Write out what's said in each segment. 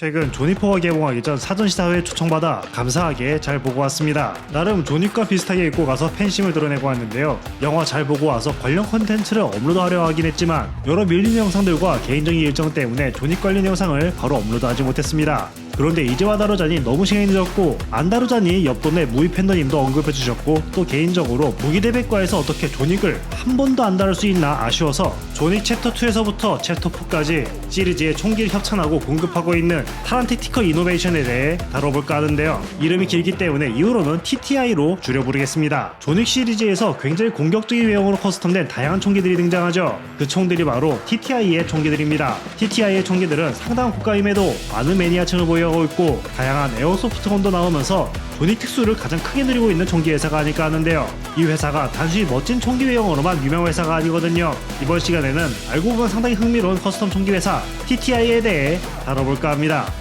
최근 조니포가 개봉하기 전 사전시사회에 초청받아 감사하게 잘 보고 왔습니다. 나름 조닉과 비슷하게 입고 가서 팬심을 드러내고 왔는데요. 영화 잘 보고 와서 관련 컨텐츠를 업로드하려 하긴 했지만 여러 밀린 영상들과 개인적인 일정 때문에 조닉 관련 영상을 바로 업로드하지 못했습니다. 그런데 이제와 다루자니 너무 시간이 늦었고 안 다루자니 옆돈의 무이 팬더님도 언급해 주셨고 또 개인적으로 무기대백과에서 어떻게 조닉을 한 번도 안 다룰 수 있나 아쉬워서 조닉 챕터 2에서부터 챕터 4까지 시리즈에 총기를 협찬하고 공급하고 있는 타란티티컬 이노베이션에 대해 다뤄볼까 하는데요. 이름이 길기 때문에 이후로는 TTI로 줄여 부르겠습니다. 조닉 시리즈에서 굉장히 공격적인 외형으로 커스텀된 다양한 총기들이 등장하죠. 그 총들이 바로 TTI의 총기들입니다. TTI의 총기들은 상당한 고가임에도 많은 매니아층을 보 유하고 있고 다양한 에어소프트건도 나오면서 조닉 특수를 가장 크게 누리고 있는 총기 회사가 아닐까 하는데요. 이 회사가 단순히 멋진 총기 외형으로만 유명 회사가 아니거든요. 이번 시간에는 알고 보면 상당히 흥미로운 커스텀 총기 회사 TTI에 대해 다뤄볼까 합니다.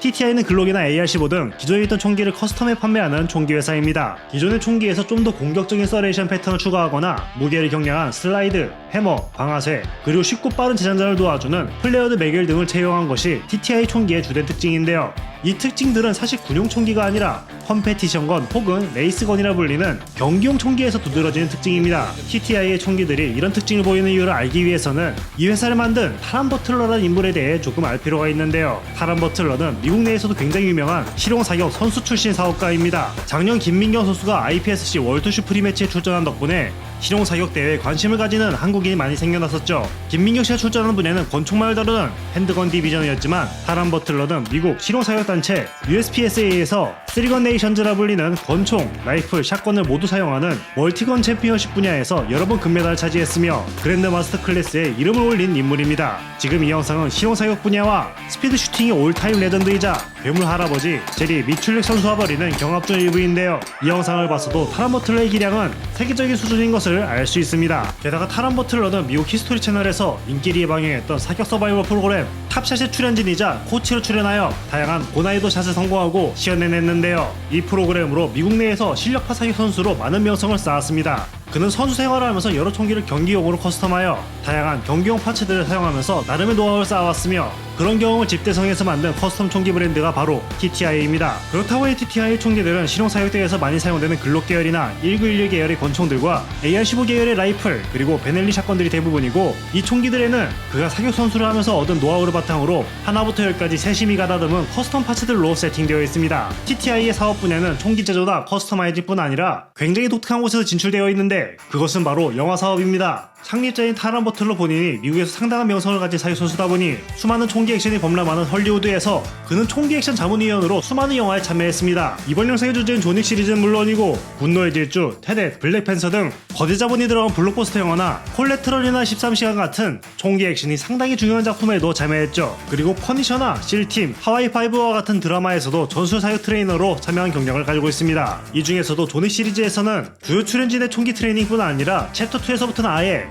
TTI는 글록이나 AR-15 등 기존에 있던 총기를 커스텀해 판매하는 총기 회사입니다. 기존의 총기에서 좀 더 공격적인 서레이션 패턴을 추가하거나 무게를 경량한 슬라이드, 해머, 방아쇠, 그리고 쉽고 빠른 재장전을 도와주는 플레어드 매겔 등을 채용한 것이 TTI 총기의 주된 특징인데요. 이 특징들은 사실 군용 총기가 아니라 컴페티션건 혹은 레이스건이라 불리는 경기용 총기에서 두드러지는 특징입니다. TTI의 총기들이 이런 특징을 보이는 이유를 알기 위해서는 이 회사를 만든 타란 버틀러라는 인물에 대해 조금 알 필요가 있는데요. 타란 버틀러는 미국 내에서도 굉장히 유명한 실용 사격 선수 출신 사업가입니다. 작년 김민경 선수가 IPSC 월드 슈프리 매치에 출전한 덕분에 실용 사격 대회에 관심을 가지는 한국인이 많이 생겨났었죠. 김민경 씨가 출전한 분야는 권총만을 다루는 핸드건 디비전이었지만 타란 버틀러는 미국 실용 사격 단체 USPSA에서 쓰리건 네이션즈라 불리는 권총, 라이플, 샷건을 모두 사용하는 멀티건 챔피언십 분야에서 여러 번 금메달을 차지했으며 그랜드 마스터 클래스에 이름을 올린 인물입니다. 지금 이 영상은 실용 사격 분야와 스피드 슈팅의 올타임 레전드이자 괴물 할아버지 제리 미출릭 선수와 벌이는 경합전 일부인데요. 이 영상을 봤어도 타란 버틀러의 기량은 세계적인 수준인 것을 알 수 있습니다. 게다가 타란 버틀러는 미국 히스토리 채널에서 인기리에 방영했던 사격 서바이벌 프로그램 탑샷의 출연진이자 코치로 출연하여 다양한 고난이도 샷을 성공하고 시연해냈는데요. 이 프로그램으로 미국 내에서 실력파 사격 선수로 많은 명성을 쌓았습니다. 그는 선수 생활을 하면서 여러 총기를 경기용으로 커스텀하여 다양한 경기용 파츠들을 사용하면서 나름의 노하우를 쌓아왔으며 그런 경험을 집대성에서 만든 커스텀 총기 브랜드가 바로 TTI입니다. 그렇다고 이 TTI 총기들은 실용 사격대에서 많이 사용되는 글록 계열이나 1911 계열의 권총들과 AR-15 계열의 라이플 그리고 베넬리 샷건들이 대부분이고 이 총기들에는 그가 사격 선수를 하면서 얻은 노하우를 바탕으로 하나부터 열까지 세심히 가다듬은 커스텀 파츠들로 세팅되어 있습니다. TTI의 사업 분야는 총기 제조나 커스터마이징뿐 아니라 굉장히 독특한 곳에서 진출되어 있는데 그것은 바로 영화 사업입니다. 창립자인 타란 버틀러 본인이 미국에서 상당한 명성을 가진 사격 선수다 보니 수많은 총기 액션이 범람하는 헐리우드에서 그는 총기 액션 자문위원으로 수많은 영화에 참여했습니다. 이번 영상의 주제는 조닉 시리즈는 물론이고 분노의 질주, 테넷, 블랙팬서 등 거대 자본이 들어간 블록버스터 영화나 콜레트럴이나 13시간 같은 총기 액션이 상당히 중요한 작품에도 참여했죠. 그리고 퍼니셔나 실팀, 하와이5와 같은 드라마에서도 전술 사격 트레이너로 참여한 경력을 가지고 있습니다. 이 중에서도 조닉 시리즈에서는 주요 출연진의 총기 트레이닝뿐 아니라 챕터 2에서부터는 아예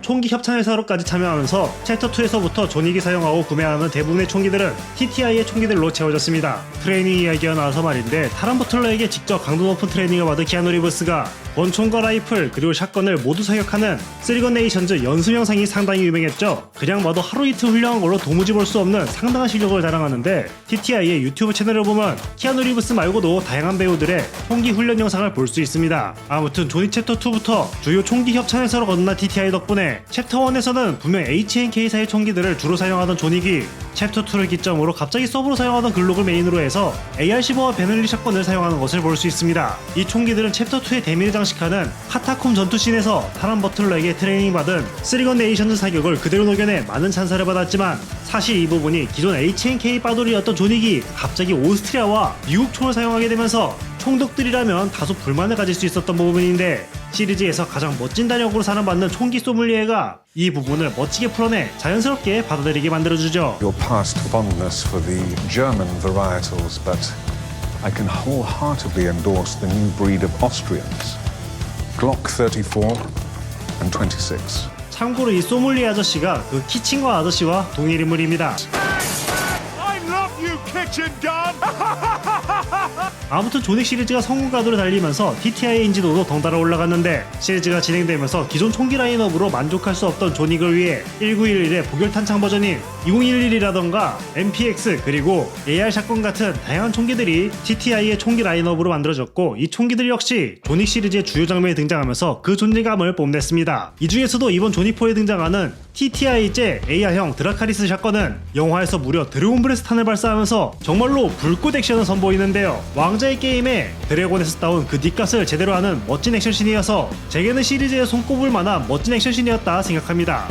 총기 협찬 회사로까지 참여하면서 챕터 2에서부터 조닉이 사용하고 구매하는 대부분의 총기들은 TTI의 총기들로 채워졌습니다. 트레이닝 이야기가 나와서 말인데 타란 버틀러에게 직접 강도 높은 트레이닝을 받은 키아누 리브스가 권총과 라이플 그리고 샷건을 모두 사격하는 쓰리건 네이션즈 연습 영상이 상당히 유명했죠. 그냥 봐도 하루 이틀 훈련한 걸로 도무지 볼 수 없는 상당한 실력을 자랑하는데 TTI의 유튜브 채널을 보면 키아누 리브스 말고도 다양한 배우들의 총기 훈련 영상을 볼 수 있습니다. 아무튼 조닉 챕터 2부터 주요 총기 협찬 회사로 건너난 TTI 덕분에 챕터 1에서는 분명 HNK사의 총기들을 주로 사용하던 조닉이 챕터 2를 기점으로 갑자기 서브로 사용하던 글록을 메인으로 해서 AR-15와 베넬리 샷건을 사용하는 것을 볼 수 있습니다. 이 총기들은 챕터 2의 대미를 장식하는 카타콤 전투씬에서 타란 버틀러에게 트레이닝 받은 쓰리건 네이션즈 사격을 그대로 녹여내 많은 찬사를 받았지만 사실 이 부분이 기존 HNK 빠돌이였던 조닉이 갑자기 오스트리아와 미국 총을 사용하게 되면서 총독들이라면 다소 불만을 가질 수 있었던 부분인데 시리즈에서 가장 멋진 단역으로 사랑받는 총기 소믈리에가 이 부분을 멋지게 풀어내 자연스럽게 받아들이게 만들어주죠. Your past fondness for the German varietals, but I can wholeheartedly endorse the new breed of Austrians Glock 34 and 26. 참고로 이 소믈리에 아저씨가 그 키친과 아저씨와 동일 인물입니다. I love you, kitchen gun! 아무튼 조닉 시리즈가 성공 가도를 달리면서 TTI의 인지도도 덩달아 올라갔는데 시리즈가 진행되면서 기존 총기 라인업으로 만족할 수 없던 조닉을 위해 1911의 복열 탄창 버전인 2011이라던가 MPX 그리고 AR 샷건 같은 다양한 총기들이 TTI의 총기 라인업으로 만들어졌고 이 총기들 역시 조닉 시리즈의 주요 장면에 등장하면서 그 존재감을 뽐냈습니다. 이 중에서도 이번 조닉4에 등장하는 TTI제 AR형 드라카리스 샷건은 영화에서 무려 드래곤 브레스탄을 발사하면서 정말로 불꽃 액션을 선보이는데 요. 왕자의 게임에 드래곤에서 따온 그 뒷값을 제대로 하는 멋진 액션씬이어서 제게는 시리즈에 손꼽을 만한 멋진 액션씬이었다 생각합니다.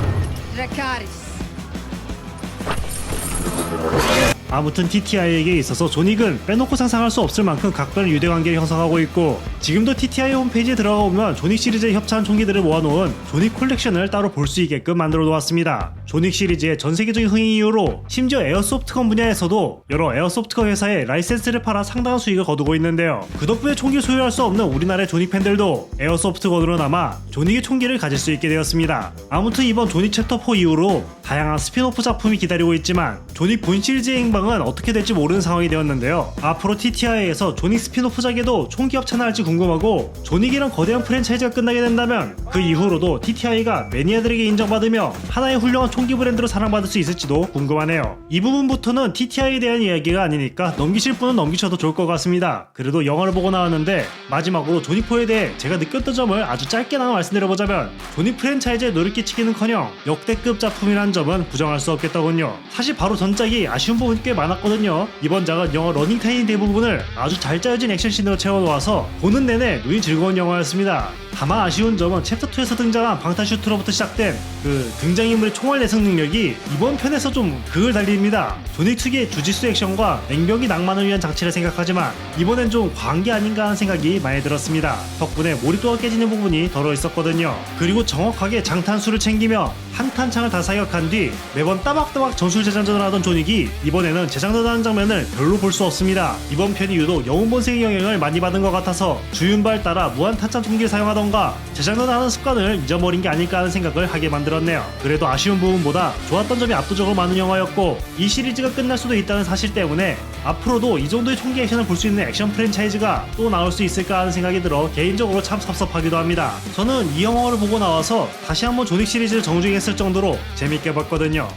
아무튼 TTI에게 있어서 조닉은 빼놓고 상상할 수 없을 만큼 각별한 유대 관계를 형성하고 있고 지금도 TTI 홈페이지에 들어가 보면 조닉 시리즈에 협찬 총기들을 모아놓은 조닉 콜렉션을 따로 볼 수 있게끔 만들어 놓았습니다. 조닉 시리즈의 전 세계적인 흥행 이후로 심지어 에어소프트건 분야에서도 여러 에어소프트건 회사에 라이센스를 팔아 상당한 수익을 거두고 있는데요. 그 덕분에 총기 소유할 수 없는 우리나라의 조닉 팬들도 에어소프트건으로나마 조닉의 총기를 가질 수 있게 되었습니다. 아무튼 이번 조닉 챕터 4 이후로 다양한 스피노프 작품이 기다리고 있지만 조닉 본 시리즈의 행방은 어떻게 될지 모르는 상황이 되었는데요. 앞으로 TTI에서 조닉 스피노프작에도 총기 협찬을 할지 궁금하고 조닉이란 거대한 프랜차이즈가 끝나게 된다면 그 이후로도 TTI가 매니아들에게 인정받으며 하나의 훌륭한 총기 브랜드로 사랑받을 수 있을지도 궁금하네요. 이 부분부터는 TTI에 대한 이야기가 아니니까 넘기실 분은 넘기셔도 좋을 것 같습니다. 그래도 영화를 보고 나왔는데 마지막으로 조닉4에 대해 제가 느꼈던 점을 아주 짧게나마 말씀드려보자면 조닉 프랜차이즈에 노를 끼치기는커녕 역대급 작품이라는 점은 부정할 수 없겠더군요. 사실 바로 전작이 아쉬운 부분이 꽤 많았거든요. 이번 작은 영화 러닝타임 대부분을 아주 잘 짜여진 액션씬으로 채워놓아서 보는 내내 눈이 즐거운 영화였습니다. 다만 아쉬운 점은 챕터 2에서 등장한 방탄슈트로부터 시작된 그 등장인물의 총알 내성 능력이 이번 편에서 좀 극을 달립니다. 조닉 특유의 주짓수 액션과 냉병기 낭만을 위한 장치를 생각하지만 이번엔 좀게 아닌가 하는 생각이 많이 들었습니다. 덕분에 몰입도가 깨지는 부분이 덜어 있었거든요. 그리고 정확하게 장탄수를 챙기며 한 탄창을 다 사격한 뒤 매번 따박따박 전술 재장전을 하던 조닉이 이번에는 재장전하는 장면을 별로 볼 수 없습니다. 이번 편이 유독 영웅본색의 영향을 많이 받은 것 같아서 주윤발 따라 무한 탄창 총기를 사용하던 가 재장전하는 습관을 잊어버린 게 아닐까 하는 생각을 하게 만들었네요. 그래도 아쉬운 부분보다 좋았던 점이 압도적으로 많은 영화였고 이 시리즈가 끝날 수도 있다는 사실 때문에 앞으로도 이 정도의 총기 액션을 볼 수 있는 액션 프랜차이즈가 또 나올 수 있을까 하는 생각이 들어 개인적으로 참 섭섭하기도 합니다. 저는 이 영화를 보고 나와서 다시 한번 조닉 시리즈를 정주행했을 정도로 재밌게 봤거든요.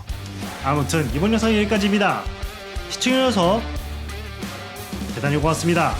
아무튼 이번 영상은 여기까지입니다. 시청해주셔서 대단히 고맙습니다.